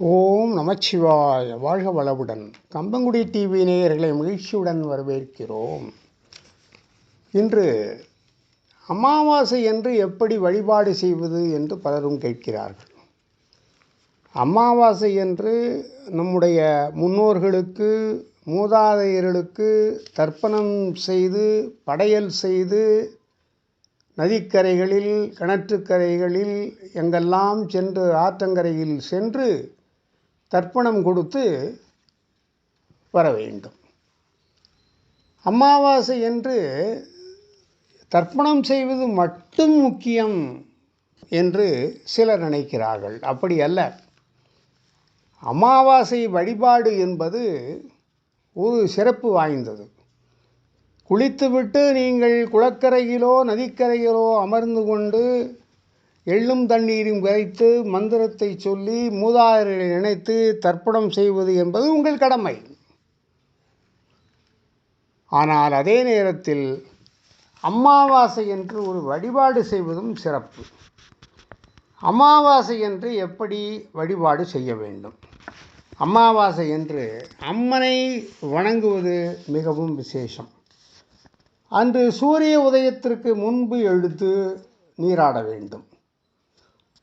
ஓம் நமச்சிவாய வாழ்க வளவுடன் கம்பங்குடி டிவி நேயர்களை மகிழ்ச்சியுடன் வரவேற்கிறோம். இன்று அமாவாசை என்று எப்படி வழிபாடு செய்வது என்று பலரும் கேட்கிறார்கள். அமாவாசை என்று நம்முடைய முன்னோர்களுக்கு மூதாதையர்களுக்கு தர்ப்பணம் செய்து படையல் செய்து நதிக்கரைகளில் கிணற்றுக்கரைகளில் எங்கெல்லாம் சென்று ஆற்றங்கரையில் சென்று தர்ப்பணம் கொடுத்து வர வேண்டும். அமாவாசை என்று தர்ப்பணம் செய்வது மட்டும் முக்கியம் என்று சிலர் நினைக்கிறார்கள். அப்படி அல்ல. அமாவாசை வழிபாடு என்பது ஒரு சிறப்பு வாய்ந்தது. குளித்துவிட்டு நீங்கள் குளக்கரையிலோ நதிக்கரையிலோ அமர்ந்து கொண்டு எள்ளும் தண்ணீரும் கரைத்து மந்திரத்தை சொல்லி மூதாதையர்களை நினைத்து தர்ப்பணம் செய்வது என்பது உங்கள் கடமை. ஆனால் அதே நேரத்தில் அமாவாசை என்று ஒரு வழிபாடு செய்வதும் சிறப்பு. அமாவாசை என்று எப்படி வழிபாடு செய்ய வேண்டும்? அமாவாசை என்று அம்மனை வணங்குவது மிகவும் விசேஷம். அன்று சூரிய உதயத்திற்கு முன்பு எழுத்து நீராட வேண்டும்.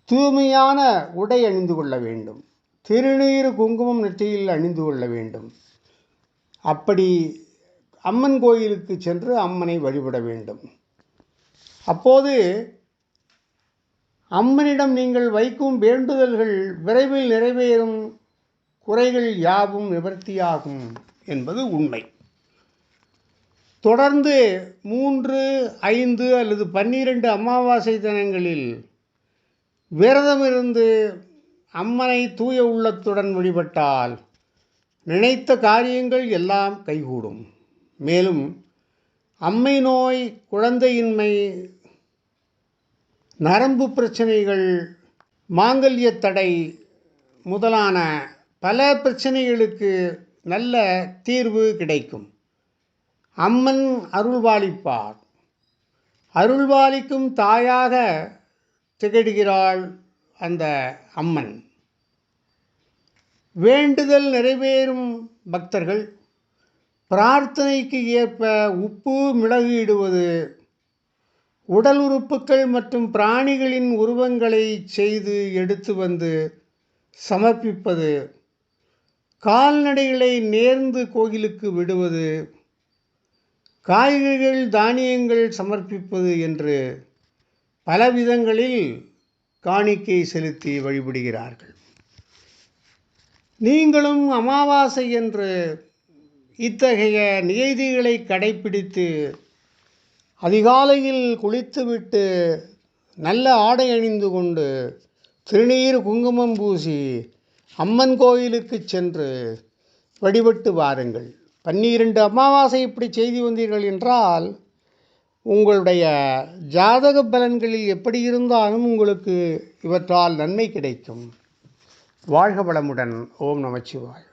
தூய்மையான உடை அணிந்து கொள்ள வேண்டும். திருநீர் குங்குமம் நெற்றியில் அணிந்து கொள்ள வேண்டும். அப்படி அம்மன் கோயிலுக்கு சென்று அம்மனை வழிபட வேண்டும். அப்போது அம்மனிடம் நீங்கள் வைக்கும் வேண்டுதல்கள் விரைவில் நிறைவேறும் குறைகள் யாவும் நிவர்த்தியாகும் என்பது உண்மை. தொடர்ந்து மூன்று ஐந்து அல்லது பன்னிரண்டு அமாவாசை தினங்களில் விரதமிருந்து அம்மனை தூய உள்ளத்துடன் வழிபட்டால் நினைத்த காரியங்கள் எல்லாம் கைகூடும். மேலும் அம்மை நோய் குழந்தையின்மை நரம்பு பிரச்சனைகள் மாங்கல்ய தடை முதலான பல பிரச்சனைகளுக்கு நல்ல தீர்வு கிடைக்கும். அம்மன் அருள்வாளிப்பார். அருள்வாளிக்கும் தாயாக திகழ்கிறாள் அந்த அம்மன். வேண்டுதல் நிறைவேறும் பக்தர்கள் பிரார்த்தனைக்கு ஏற்ப உப்பு மிளகு இடுவது உடல் உறுப்புகள் மற்றும் பிராணிகளின் உருவங்களை செய்து எடுத்து வந்து சமர்ப்பிப்பது கால்நடைகளை நேர்ந்து கோயிலுக்கு விடுவது காய்கறிகள் தானியங்கள் சமர்ப்பிப்பது என்று பல விதங்களில் காணிக்கை செலுத்தி வழிபடுகிறார்கள். நீங்களும் அமாவாசை என்று இத்தகைய நியதிகளை கடைபிடித்து அதிகாலையில் குளித்துவிட்டு நல்ல ஆடை அணிந்து கொண்டு திருநீர் குங்குமம் பூசி அம்மன் கோயிலுக்கு சென்று வழிபட்டு வாருங்கள். பன்னிரண்டு அமாவாசை இப்படி செய்து வந்தீர்கள் என்றால் உங்களுடைய ஜாதக பலன்களில் எப்படி இருந்தாலும் உங்களுக்கு இவற்றால் நன்மை கிடைக்கும். வாழ்க வளமுடன். ஓம் நமச்சிவாய்